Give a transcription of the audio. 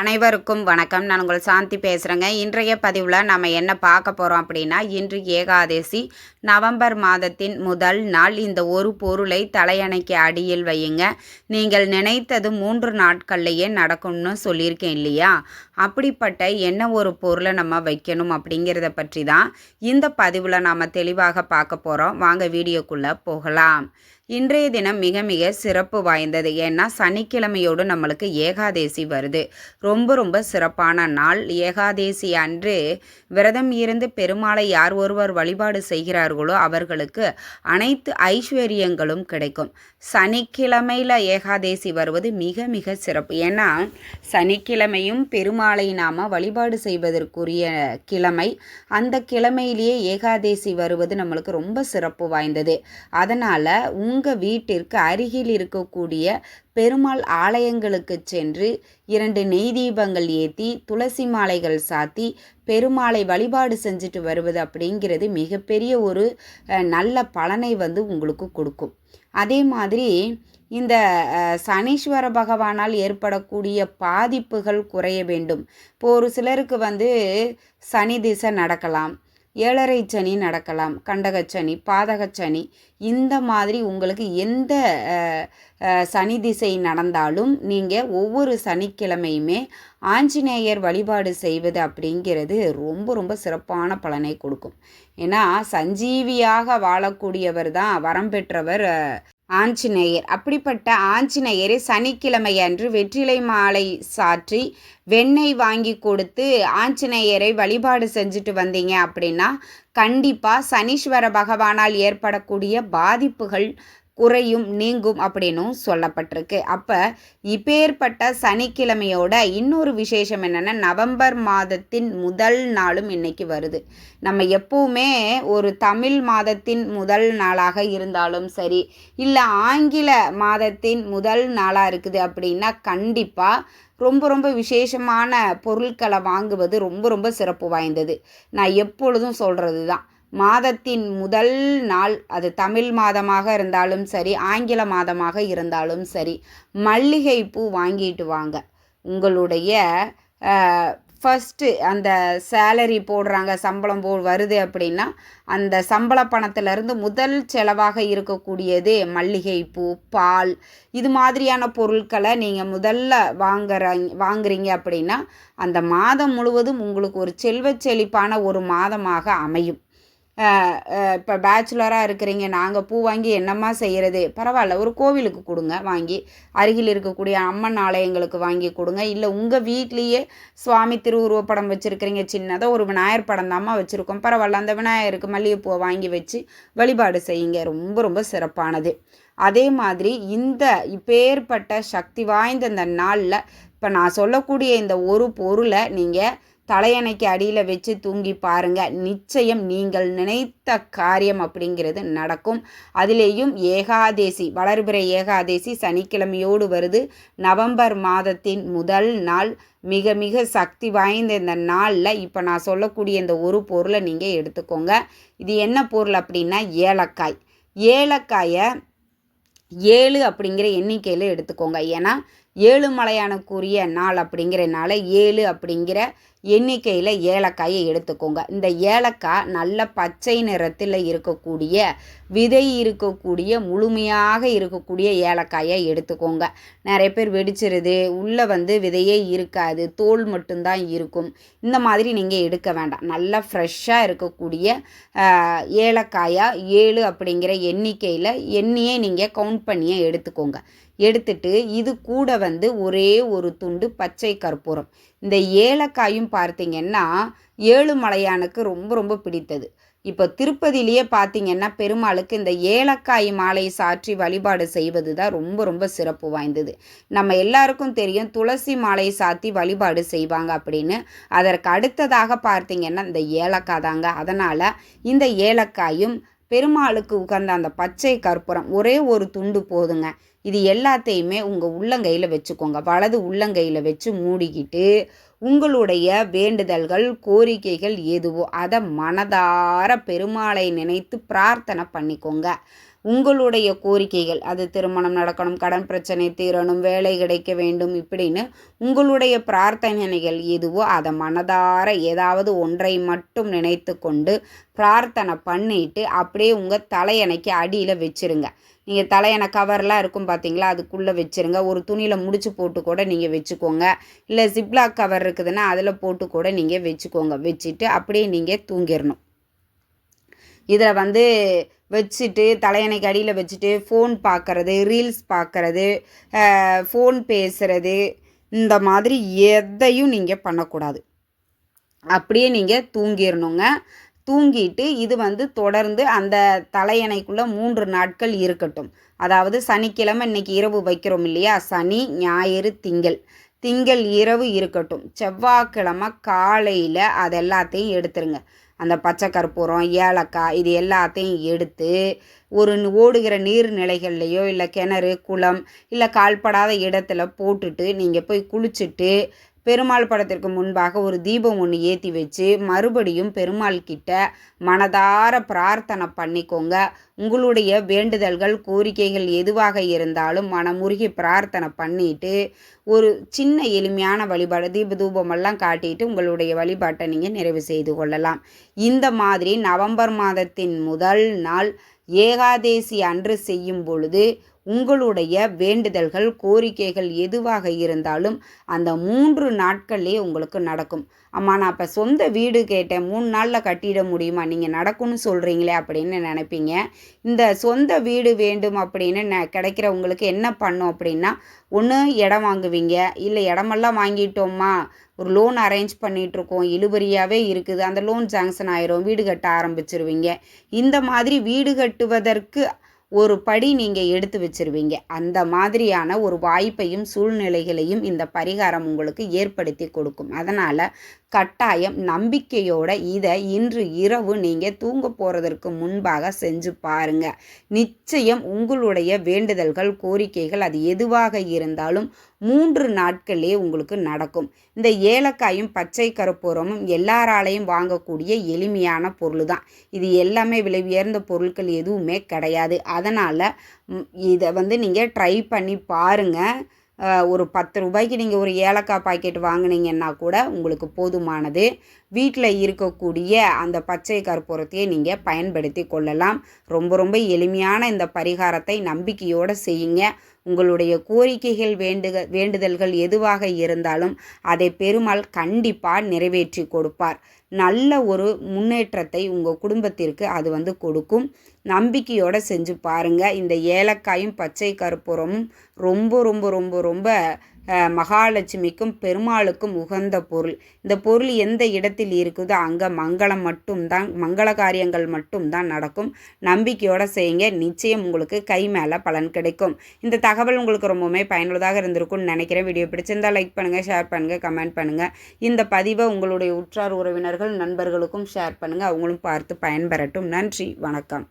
அனைவருக்கும் வணக்கம். நான் உங்கள் சாந்தி பேசுகிறேங்க இன்றைய பதிவில் நம்ம என்ன பார்க்க போகிறோம் அப்படின்னா இன்று ஏகாதசி நவம்பர் மாதத்தின் முதல் நாள். இந்த ஒரு பொருளை தலையணைக்கு அடியில் வையுங்க. நீங்கள் நினைத்தது மூன்று நாட்கள்லையே நடக்கும்னு சொல்லியிருக்கேன் இல்லையா? அப்படிப்பட்ட என்ன ஒரு பொருளை நம்ம வைக்கணும் அப்படிங்கிறத பற்றி தான் இந்த பதிவில் நாம் தெளிவாக பார்க்க போகிறோம் வாங்க வீடியோக்குள்ளே போகலாம். இன்றைய தினம் மிக மிக சிறப்பு வாய்ந்தது. ஏன்னா சனிக்கிழமையோடு நம்மளுக்கு ஏகாதேசி வருது. ரொம்ப ரொம்ப சிறப்பான நாள். ஏகாதேசி அன்று விரதம் இருந்து பெருமாளை யார் ஒருவர் வழிபாடு செய்கிறார்களோ அவர்களுக்கு அனைத்து ஐஸ்வர்யங்களும் கிடைக்கும். சனிக்கிழமையில் ஏகாதேசி வருவது மிக மிக சிறப்பு. ஏன்னா சனிக்கிழமையும் பெருமாளை நாம் வழிபாடு செய்வதற்குரிய கிழமை. அந்த கிழமையிலேயே ஏகாதேசி வருவது நம்மளுக்கு ரொம்ப சிறப்பு வாய்ந்தது. அதனால் உங்கள் உங்கள் வீட்டிற்கு அருகில் இருக்கக்கூடிய பெருமாள் ஆலயங்களுக்கு சென்று இரண்டு நெய் தீபங்கள் ஏற்றி துளசி மாலைகள் சாத்தி பெருமாளை வழிபாடு செஞ்சுட்டு வருவது அப்படிங்கிறது மிகப்பெரிய ஒரு நல்ல பலனை வந்து உங்களுக்கு கொடுக்கும். அதே மாதிரி இந்த சனீஸ்வர பகவானால் ஏற்படக்கூடிய பாதிப்புகள் குறைய வேண்டும். இப்போ ஒரு சிலருக்கு வந்து சனி திசை நடக்கலாம். ஏழரை சனி நடக்கலாம் கண்டகச்சனி பாதகச்சனி இந்த மாதிரி உங்களுக்கு எந்த சனி திசை நடந்தாலும் நீங்கள் ஒவ்வொரு சனிக்கிழமையுமே ஆஞ்சநேயர் வழிபாடு செய்வது அப்படிங்கிறது ரொம்ப ரொம்ப சிறப்பான பலனை கொடுக்கும். ஏன்னா சஞ்சீவியாக வாழக்கூடியவர் தான் வரம் பெற்றவர் ஆஞ்சநேயர். அப்படிப்பட்ட ஆஞ்சநேயரை சனிக்கிழமை அன்று வெற்றிலை மாலை சாற்றி வெண்ணெய் வாங்கி கொடுத்து ஆஞ்சநேயரை வழிபாடு செஞ்சுட்டு வந்தீங்க அப்படின்னா கண்டிப்பாக சனீஸ்வர பகவானால் ஏற்படக்கூடிய பாதிப்புகள் குறையும் நீங்கும் அப்படின்னும் சொல்லப்பட்டிருக்கு. அப்போ இப்பேற்பட்ட சனிக்கிழமையோட இன்னொரு விசேஷம் என்னென்னா நவம்பர் மாதத்தின் முதல் நாளும் இன்னைக்கு வருது. நம்ம எப்பவுமே ஒரு தமிழ் மாதத்தின் முதல் நாளாக இருந்தாலும் சரி இல்லை ஆங்கில மாதத்தின் முதல் நாளாக இருக்குது அப்படின்னா கண்டிப்பாக ரொம்ப ரொம்ப விசேஷமான பொருட்களை வாங்குவது ரொம்ப ரொம்ப சிறப்பு வாய்ந்தது. நான் எப்பொழுதும் சொல்கிறது தான் மாதத்தின் முதல் நாள் அது தமிழ் மாதமாக இருந்தாலும் சரி ஆங்கில மாதமாக இருந்தாலும் சரி மல்லிகை பூ வாங்கிட்டு வாங்க. உங்களுடைய ஃபஸ்ட்டு அந்த சேலரி போடுறாங்க சம்பளம் போ வருது அப்படின்னா அந்த சம்பள பணத்திலேருந்து முதல் செலவாக இருக்கக்கூடியது மல்லிகை பூ பால் இது மாதிரியான பொருட்களை நீங்கள் முதல்ல வாங்குற வாங்குறீங்க அப்படின்னா அந்த மாதம் முழுவதும் உங்களுக்கு ஒரு செல்வ செழிப்பான ஒரு மாதமாக அமையும். இப்போ பேச்சுலராக இருக்கிறீங்க. நாங்கள் பூ வாங்கி என்னம்மா செய்கிறது பரவாயில்ல. ஒரு கோவிலுக்கு கொடுங்க வாங்கி. அருகில் இருக்கக்கூடிய அம்மன் ஆலயங்களுக்கு வாங்கி கொடுங்க. இல்லை உங்கள் வீட்லேயே சுவாமி திருவுருவப்படம் வச்சுருக்கிறீங்க. சின்னதாக ஒரு விநாயகர் படம் தாம்மா வச்சுருக்கோம். பரவாயில்ல. அந்த விநாயகருக்கு மல்லிகைப்பூவை வாங்கி வச்சு வழிபாடு செய்யுங்க. ரொம்ப ரொம்ப சிறப்பானது. அதே மாதிரி இந்த இப்பேற்பட்ட சக்தி வாய்ந்த இந்த நாளில் இப்போ நான் சொல்லக்கூடிய இந்த ஒரு பொருளை நீங்கள் தலையணைக்கு அடியில் வச்சு தூங்கி பாருங்க. நிச்சயம் நீங்கள் நினைத்த காரியம் அப்படிங்கிறது நடக்கும். அதிலேயும் ஏகாதேசி வளர்பிறை ஏகாதேசி சனிக்கிழமையோடு வருது. நவம்பர் மாதத்தின் முதல் நாள். மிக மிக சக்தி வாய்ந்த இந்த நாளில் இப்போ நான் சொல்லக்கூடிய இந்த ஒரு பொருளை நீங்கள் எடுத்துக்கோங்க. இது என்ன பொருள் அப்படின்னா ஏலக்காய். ஏலக்காயை ஏழு அப்படிங்கிற எண்ணிக்கையில் எடுத்துக்கோங்க. ஏன்னா ஏழுமலையானுக்குரிய நாள் அப்படிங்கிறனால ஏழு அப்படிங்கிற எண்ணிக்கையில் ஏலக்காயை எடுத்துக்கோங்க. இந்த ஏலக்காய் நல்ல பச்சை நிறத்தில் இருக்கக்கூடிய விதை இருக்கக்கூடிய முழுமையாக இருக்கக்கூடிய ஏலக்காயை எடுத்துக்கோங்க. நிறைய பேர் வெடிச்சிருது உள்ளே வந்து விதையே இருக்காது தோல் மட்டும்தான் இருக்கும். இந்த மாதிரி நீங்கள் எடுக்க வேண்டாம். நல்லா ஃப்ரெஷ்ஷாக இருக்கக்கூடிய ஏலக்காயாக ஏழு அப்படிங்கிற எண்ணிக்கையில் எண்ணியே நீங்கள் கவுண்ட் பண்ணியே எடுத்துக்கோங்க. எடுத்துட்டு இது கூட வந்து ஒரே ஒரு துண்டு பச்சை கற்பூரம். இந்த ஏலக்காயும் பார்த்தீங்கன்னா ஏழுமலையானுக்கு ரொம்ப ரொம்ப பிடித்தது. இப்போ திருப்பதியிலேயே பார்த்தீங்கன்னா பெருமாளுக்கு இந்த ஏலக்காய் மாலை சாற்றி வழிபாடு செய்வது தான் ரொம்ப ரொம்ப சிறப்பு வாய்ந்தது. நம்ம எல்லாருக்கும் தெரியும் துளசி மாலை சாத்தி வழிபாடு செய்வாங்க அப்படின்னு. அதற்கு அடுத்ததாக பார்த்தீங்கன்னா இந்த ஏலக்காய் தாங்க. அதனால் இந்த ஏலக்காயும் பெருமாளுக்கு உகந்த அந்த பச்சை கற்பூரம் ஒரே ஒரு துண்டு போதுங்க. இது எல்லாத்தையுமே உங்கள் உள்ளங்கையில் வச்சுக்கோங்க. வலது உள்ளங்கையில் வச்சு மூடிக்கிட்டு உங்களுடைய வேண்டுதல்கள் கோரிக்கைகள் எதுவோ அதை மனதார பெருமாளை நினைத்து பிரார்த்தனை பண்ணிக்கோங்க. உங்களுடைய கோரிக்கைகள் அது திருமணம் நடக்கணும் கடன் பிரச்சனை தீரணும் வேலை கிடைக்க வேண்டும் இப்படின்னு உங்களுடைய பிரார்த்தனைகள் எதுவோ அதை மனதார ஏதாவது ஒன்றை மட்டும் நினைத்து கொண்டு பிரார்த்தனை பண்ணிட்டு அப்படியே உங்கள் தலையணைக்கு அடியில் வச்சிருங்க. நீங்கள் தலையான கவர்லாம் இருக்கும் பார்த்தீங்களா அதுக்குள்ளே வச்சுருங்க. ஒரு துணியில் முடிச்சு போட்டு கூட நீங்கள் வச்சுக்கோங்க. இல்லை ஜிப்லாக் கவர் இருக்குதுன்னா அதில் போட்டு கூட நீங்கள் வச்சுக்கோங்க. வச்சுட்டு அப்படியே நீங்கள் தூங்கிடணும் இதில் வந்து வச்சுட்டு தலையணைக்கு அடியில் வச்சுட்டு ஃபோன் பார்க்குறது ரீல்ஸ் பார்க்குறது ஃபோன் பேசுகிறது இந்த மாதிரி எதையும் நீங்கள் பண்ணக்கூடாது. அப்படியே நீங்கள் தூங்கிடணுங்க தூங்கிட்டு இது வந்து தொடர்ந்து அந்த தலையணைக்குள்ளே மூன்று நாட்கள் இருக்கட்டும். அதாவது சனிக்கிழமை இன்னைக்கு இரவு வைக்கிறோம் இல்லையா? சனி ஞாயிறு திங்கள். திங்கள் இரவு இருக்கட்டும். செவ்வாய்க்கிழமை காலையில் அது எல்லாத்தையும் எடுத்துருங்க. அந்த பச்சை கற்பூரம் ஏலக்காய் இது எல்லாத்தையும் எடுத்து ஒரு ஓடுகிற நீர்நிலைகள்லையோ இல்லை கிணறு குளம் இல்லை கால்படாத இடத்துல போட்டுட்டு நீங்கள் போய் குளிச்சுட்டு பெருமாள் படத்திற்கு முன்பாக ஒரு தீபம் ஒன்று ஏற்றி வச்சு மறுபடியும் பெருமாள் கிட்ட மனதார பிரார்த்தனை பண்ணிக்கோங்க. உங்களுடைய வேண்டுதல்கள் கோரிக்கைகள் எதுவாக இருந்தாலும் மனமுருகி பிரார்த்தனை பண்ணிட்டு ஒரு சின்ன எளிமையான வழிபாடு தீப தூபமெல்லாம் காட்டிட்டு உங்களுடைய வழிபாட்டை நீங்கள் நிறைவு செய்து கொள்ளலாம். இந்த மாதிரி நவம்பர் மாதத்தின் முதல் நாள் ஏகாதேசி அன்று செய்யும் பொழுது உங்களுடைய வேண்டுதல்கள் கோரிக்கைகள் எதுவாக இருந்தாலும் அந்த மூன்று நாட்கள்லேயே உங்களுக்கு நடக்கும். அம்மா நான் இப்போ சொந்த வீடு கேட்டேன். மூணு நாளில் கட்டிட முடியுமா? நீங்கள் நடக்கும்னு சொல்கிறீங்களே அப்படின்னு நினைப்பீங்க. இந்த சொந்த வீடு வேண்டும் அப்படின்னு ந கிடைக்கிற உங்களுக்கு என்ன பண்ணும் அப்படின்னா ஒன்று இடம் வாங்குவீங்க. இல்லை இடமெல்லாம் வாங்கிட்டோமா ஒரு லோன் அரேஞ்ச் பண்ணிகிட்ருக்கோம் இழுபறியாகவே இருக்குது. அந்த லோன் சாங்ஷன் ஆயிரும். வீடு கட்ட ஆரம்பிச்சிருவீங்க. இந்த மாதிரி வீடு கட்டுவதற்கு ஒரு படி நீங்கள் எடுத்து வச்சிருவீங்க. அந்த மாதிரியான ஒரு வாய்ப்பையும் சூழ்நிலைகளையும் இந்த பரிகாரம் உங்களுக்கு ஏற்படுத்தி கொடுக்கும். அதனால் கட்டாயம் நம்பிக்கையோட இதை இன்று இரவு நீங்கள் தூங்க போகிறதற்கு முன்பாக செஞ்சு பாருங்க. நிச்சயம் உங்களுடைய வேண்டுதல்கள் கோரிக்கைகள் அது எதுவாக இருந்தாலும் மூன்று நாட்களே உங்களுக்கு நடக்கும். இந்த ஏலக்காயும் பச்சை கருப்பூரமும் எல்லாராலையும் வாங்கக்கூடிய எளிமையான பொருள் தான் இது எல்லாமே விலை உயர்ந்த பொருட்கள் எதுவுமே கிடையாது. அதனால் இதை வந்து நீங்கள் ட்ரை பண்ணி பாருங்கள் ஒரு பத்து ரூபாய்க்கு நீங்கள் ஒரு ஏலக்காய் பாக்கெட் வாங்கினீங்கன்னா கூட உங்களுக்கு போதுமானது. வீட்டில் இருக்கக்கூடிய அந்த பச்சை கற்பூரத்தையே நீங்கள் பயன்படுத்தி கொள்ளலாம். ரொம்ப ரொம்ப எளிமையான இந்த பரிகாரத்தை நம்பிக்கையோடு செய்யுங்க. உங்களுடைய கோரிக்கைகள் வேண்டுக வேண்டுதல்கள் எதுவாக இருந்தாலும் அதை பெருமாள் கண்டிப்பாக நிறைவேற்றி கொடுப்பார். நல்ல ஒரு முன்னேற்றத்தை உங்கள் குடும்பத்திற்கு அது வந்து கொடுக்கும். நம்பிக்கையோடு செஞ்சு பாருங்கள் இந்த ஏலக்காயும் பச்சை கற்பூரமும் ரொம்ப ரொம்ப ரொம்ப ரொம்ப மகாலட்சுமிக்கும் பெருமாளுக்கும் உகந்த பொருள். இந்த பொருள் எந்த இடத்தில் இருக்குதோ அங்கே மங்களம் மட்டும்தான் மங்கள காரியங்கள் மட்டும்தான் நடக்கும். நம்பிக்கையோடு செய்யுங்க. நிச்சயம் உங்களுக்கு கை மேலே பலன் கிடைக்கும். இந்த தகவல் உங்களுக்கு ரொம்பவுமே பயனுள்ளதாக இருந்திருக்கும்னு நினைக்கிறேன். வீடியோ பிடிச்சிருந்தால் லைக் பண்ணுங்கள் ஷேர் பண்ணுங்கள் கமெண்ட் பண்ணுங்கள் இந்த பதிவை உங்களுடைய உற்றார் உறவினர்கள் நண்பர்களுக்கும் ஷேர் பண்ணுங்கள் அவங்களும் பார்த்து பயன்பெறட்டும். நன்றி வணக்கம்.